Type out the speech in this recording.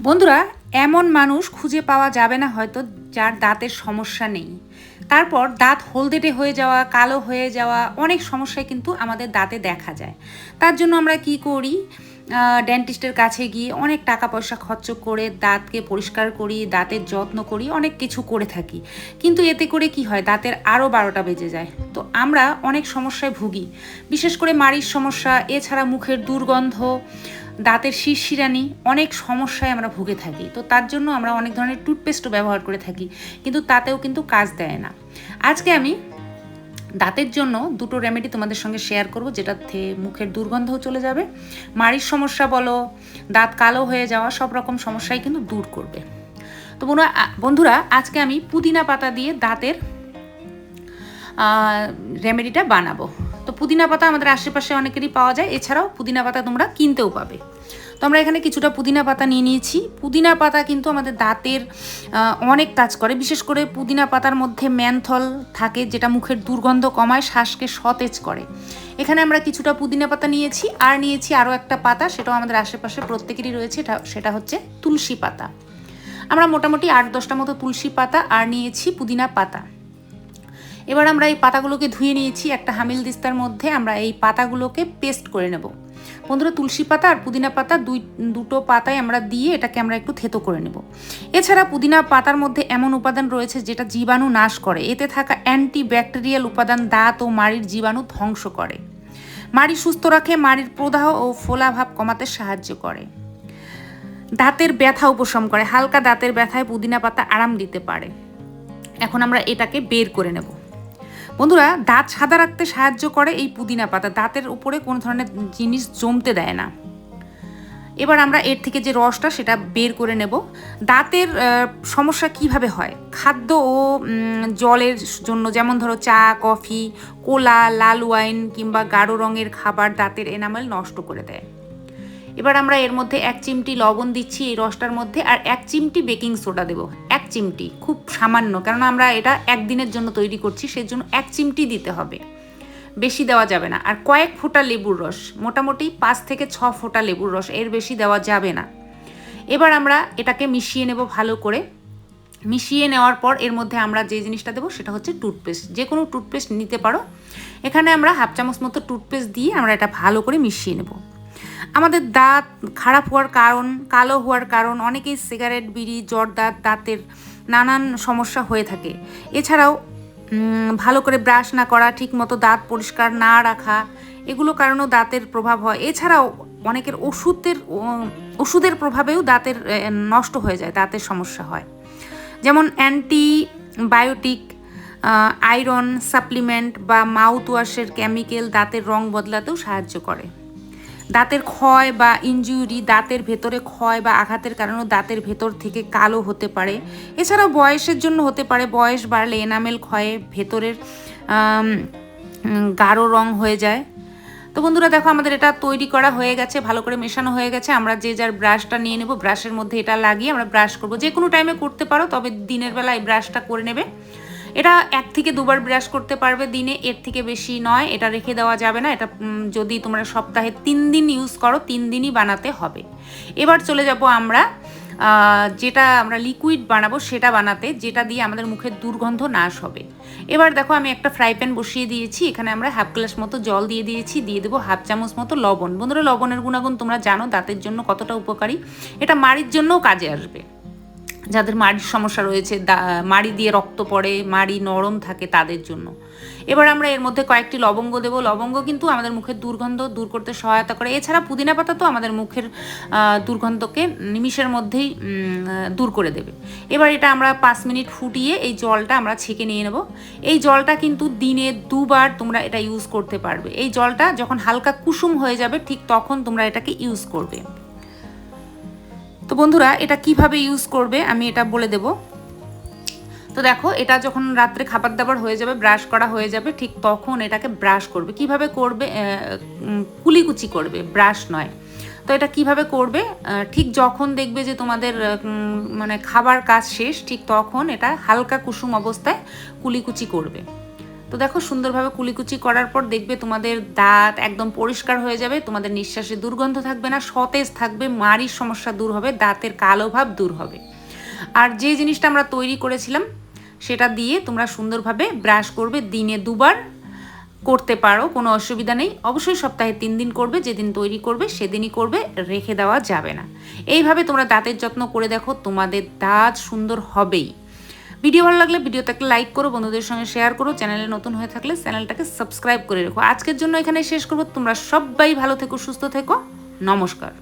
বন্ধুরা, এমন মানুষ খুঁজে পাওয়া যাবে না হয়তো যার দাঁতের সমস্যা নেই। তারপর দাঁত হলদেটে হয়ে যাওয়া, কালো হয়ে যাওয়া অনেক সমস্যায় কিন্তু আমাদের দাঁতে দেখা যায়। তার জন্য আমরা কি করি? ডেন্টিস্টের কাছে গিয়ে অনেক টাকা পয়সা খরচ করে দাঁতকে পরিষ্কার করি, দাঁতের যত্ন করি, অনেক কিছু করে থাকি। কিন্তু এতে করে কি হয়? দাঁতের আরও বারোটা বেজে যায়। তো আমরা অনেক সমস্যায় ভুগি। বিশেষ করে মাড়ির সমস্যা, এছাড়া মুখের দুর্গন্ধ দাঁতের শিরশিরানি অনেক সমস্যায় আমরা ভুগে থাকি। তো তার জন্য আমরা অনেক ধরনের টুথপেস্টও ব্যবহার করে থাকি, কিন্তু তাতেও কিন্তু কাজ দেয় না। আজকে আমি দাঁতের জন্য দুটো রেমেডি তোমাদের সঙ্গে শেয়ার করব যেটাতে মুখের দুর্গন্ধও চলে যাবে, মাড়ির সমস্যা বলো, দাঁত কালো হয়ে যাওয়া, সব রকম সমস্যাই কিন্তু দূর করবে। তো বন্ধুরা আজকে আমি পুদিনা পাতা দিয়ে দাঁতের রেমেডিটা বানাবো। পুদিনা পাতা আমাদের আশেপাশে অনেকেরই পাওয়া যায়। এছাড়াও পুদিনা পাতা তোমরা কিনতেও পাবে। তো আমরা এখানে কিছুটা পুদিনা পাতা নিয়ে নিয়েছি। পুদিনা পাতা কিন্তু আমাদের দাঁতের অনেক কাজ করে। বিশেষ করে পুদিনা পাতার মধ্যে ম্যানথল থাকে, যেটা মুখের দুর্গন্ধ কমায়, শ্বাসকে সতেজ করে। এখানে আমরা কিছুটা পুদিনা পাতা নিয়েছি। আর নিয়েছি আরও একটা পাতা, সেটাও আমাদের আশেপাশে প্রত্যেকেরই রয়েছে। এটা, সেটা হচ্ছে তুলসী পাতা। আমরা মোটামুটি আট দশটা মতো তুলসী পাতা আর নিয়েছি পুদিনা পাতা। এবার আমরা এই পাতাগুলোকে ধুয়ে নিয়েছি, একটা হামিল দিস্তার মধ্যে আমরা এই পাতাগুলোকে পেস্ট করে নেব। বন্ধুরা, তুলসী পাতা আর পুদিনা পাতা দুই, দুটো পাতায় আমরা দিয়ে এটাকে আমরা একটু থেতো করে নেব। এছাড়া পুদিনা পাতার মধ্যে এমন উপাদান রয়েছে যেটা জীবাণু নাশ করে। এতে থাকা অ্যান্টি ব্যাকটেরিয়াল উপাদান দাঁত ও মাড়ির জীবাণু ধ্বংস করে। মাড়ি সুস্থ রাখে, মাড়ির প্রদাহ ও ফোলাভাব কমাতে সাহায্য করে। দাঁতের ব্যথা উপশম করে, হালকা দাঁতের ব্যথায় পুদিনা পাতা আরাম দিতে পারে। এখন আমরা এটাকে বের করে নেব। বন্ধুরা, দাঁত সাদা রাখতে সাহায্য করে এই পুদিনা পাতা। দাঁতের উপরে কোনো ধরনের জিনিস জমতে দেয় না। এবার আমরা এর থেকে যে রসটা, সেটা বের করে নেব। দাঁতের সমস্যা কীভাবে হয়? খাদ্য ও জলের জন্য যেমন ধরো চা, কফি, কোলা, লাল ওয়াইন কিংবা গাঢ় রঙের খাবার দাঁতের এনামেল নষ্ট করে দেয়। এবার আমরা এর মধ্যে এক চিমটি লবণ দিচ্ছি এই রসটার মধ্যে, আর এক চিমটি বেকিং সোডা দেবো। এক চিমটি, খুব সামান্য, কেননা আমরা এটা একদিনের জন্য তৈরি করছি, সেজন্য এক চিমটি দিতে হবে। বেশি দেওয়া যাবে না। আর কয়েক ফোঁটা লেবুর রস, মোটামুটি পাঁচ থেকে ছ ফোঁটা লেবুর রস, এর বেশি দেওয়া যাবে না। এবার আমরা এটাকে মিশিয়ে নেব ভালো করে। মিশিয়ে নেওয়ার পর এর মধ্যে আমরা যে জিনিসটা দেবো, সেটা হচ্ছে টুথপেস্ট। যে কোনো টুথপেস্ট নিতে পারো। এখানে আমরা হাফ চামচ মতো টুথপেস্ট দিয়ে আমরা এটা ভালো করে মিশিয়ে নেব। আমাদের দাঁত খারাপ হওয়ার কারণ, কালো হওয়ার কারণ, অনেকেই সিগারেট, বিড়ি, জ্বর, দাঁত, দাঁতের নানান সমস্যা হয়ে থাকে। এছাড়াও ভালো করে ব্রাশ না করা ঠিক মতো দাঁত পরিষ্কার না রাখা, এগুলো কারণেও দাঁতের প্রভাব হয়। এছাড়াও, অনেকের ওষুধের ওষুধের প্রভাবেও দাঁতের নষ্ট হয়ে যায়, দাঁতের সমস্যা হয়। যেমন অ্যান্টিবায়োটিক আয়রন সাপ্লিমেন্ট বা মাউথ ওয়াশের কেমিক্যাল দাঁতের রং বদলাতেও সাহায্য করে। দাঁতের ক্ষয় বা ইঞ্জুরি দাঁতের ভেতরে ক্ষয় বা আঘাতের কারণে দাঁতের ভেতর থেকে কালো হতে পারে। এছাড়াও বয়সের জন্য হতে পারে, বয়স বাড়লে এনামেল ক্ষয়ে ভেতরের গাঢ় রং হয়ে যায়। তো বন্ধুরা দেখো আমাদের এটা তৈরি করা হয়ে গেছে, ভালো করে মেশানো হয়ে গেছে। আমরা যে যার ব্রাশটা নিয়ে নেব, ব্রাশের মধ্যে এটা লাগিয়ে আমরা ব্রাশ করব। যে কোনো টাইমে করতে পারো, তবে দিনের বেলা এই ব্রাশটা করে নেবে। এটা এক থেকে দুবার ব্রাশ করতে পারবে, দিনে এর থেকে বেশি নয়, এটা রেখে দেওয়া যাবে না, এটা যদি তোমরা সপ্তাহে তিন দিন ইউজ করো, তিন দিনই বানাতে হবে। এবার চলে যাব আমরা যেটা আমরা লিকুইড বানাবো, সেটা বানাতে, যেটা দিয়ে আমাদের মুখের দুর্গন্ধ নাশ হবে। এবার দেখো আমি একটা ফ্রাই প্যান বসিয়ে দিয়েছি, এখানে আমরা হাফ গ্লাস মতো জল দিয়ে দিয়েছি, দিয়ে দেবো হাফ চামচ মতো লবণ। বন্ধুরা, লবণের গুণাগুণ তোমরা জানো, দাঁতের জন্য কতটা উপকারী, এটা মাড়ির জন্যও কাজে আসবে। যাদের মাড়ির সমস্যা রয়েছে মাড়ি দিয়ে রক্ত পড়ে, মাড়ি নরম থাকে তাদের জন্য। এবার আমরা এর মধ্যে কয়েকটি লবঙ্গ দেব। লবঙ্গ কিন্তু আমাদের মুখের দুর্গন্ধ দূর করতে সহায়তা করে। এছাড়া পুদিনা পাতা তো আমাদের মুখের দুর্গন্ধকে নিমিষের মধ্যেই দূর করে দেবে। এবার এটা আমরা পাঁচ মিনিট ফুটিয়ে এই জলটা আমরা ছেঁকে নিয়ে নেব। এই জলটা কিন্তু দিনে দুবার তোমরা এটা ইউজ করতে পারবে। এই জলটা যখন হালকা কুসুম হয়ে যাবে, ঠিক তখন তোমরা এটাকে ইউজ করবে। বন্ধুরা, এটা কীভাবে ইউজ করবে আমি এটা বলে দেব। তো দেখো, এটা যখন রাত্রে খাবার দাবার হয়ে যাবে ব্রাশ করা হয়ে যাবে, ঠিক তখন এটাকে ব্রাশ করবে। কীভাবে করবে? কুলিকুচি করবে ব্রাশ নয়। তো এটা কীভাবে করবে? ঠিক যখন দেখবে যে তোমাদের মানে খাবার কাজ শেষ, ঠিক তখন এটা হালকা কুসুম অবস্থায় কুলিকুচি করবে। তো দেখো, সুন্দরভাবে কুলিকুচি করার পর দেখবে তোমাদের দাঁত একদম পরিষ্কার হয়ে যাবে, তোমাদের নিঃশ্বাসে দুর্গন্ধ থাকবে না, সতেজ থাকবে, মাড়ির সমস্যা দূর হবে, দাঁতের কালো ভাব দূর হবে। আর যে জিনিসটা আমরা তৈরি করেছিলাম, সেটা দিয়ে তোমরা সুন্দরভাবে ব্রাশ করবে, দিনে দুবার করতে পারো, কোনো অসুবিধা নেই। অবশ্যই সপ্তাহে তিন দিন করবে, যেদিন তৈরি করবে, সেদিনই করবে, রেখে দেওয়া যাবে না। এইভাবে তোমরা দাঁতের যত্ন করে দেখো, তোমাদের দাঁত সুন্দর হবেই। ভিডিও ভালো লাগলে ভিডিওটাকে লাইক করো, বন্ধুদের সঙ্গে শেয়ার করো চ্যানেলে নতুন হয়ে থাকলে চ্যানেলটাকে সাবস্ক্রাইব করে রেখো। আজকের জন্য এখানে শেষ করব। তোমরা সবাই ভালো থেকো, সুস্থ থেকো। নমস্কার।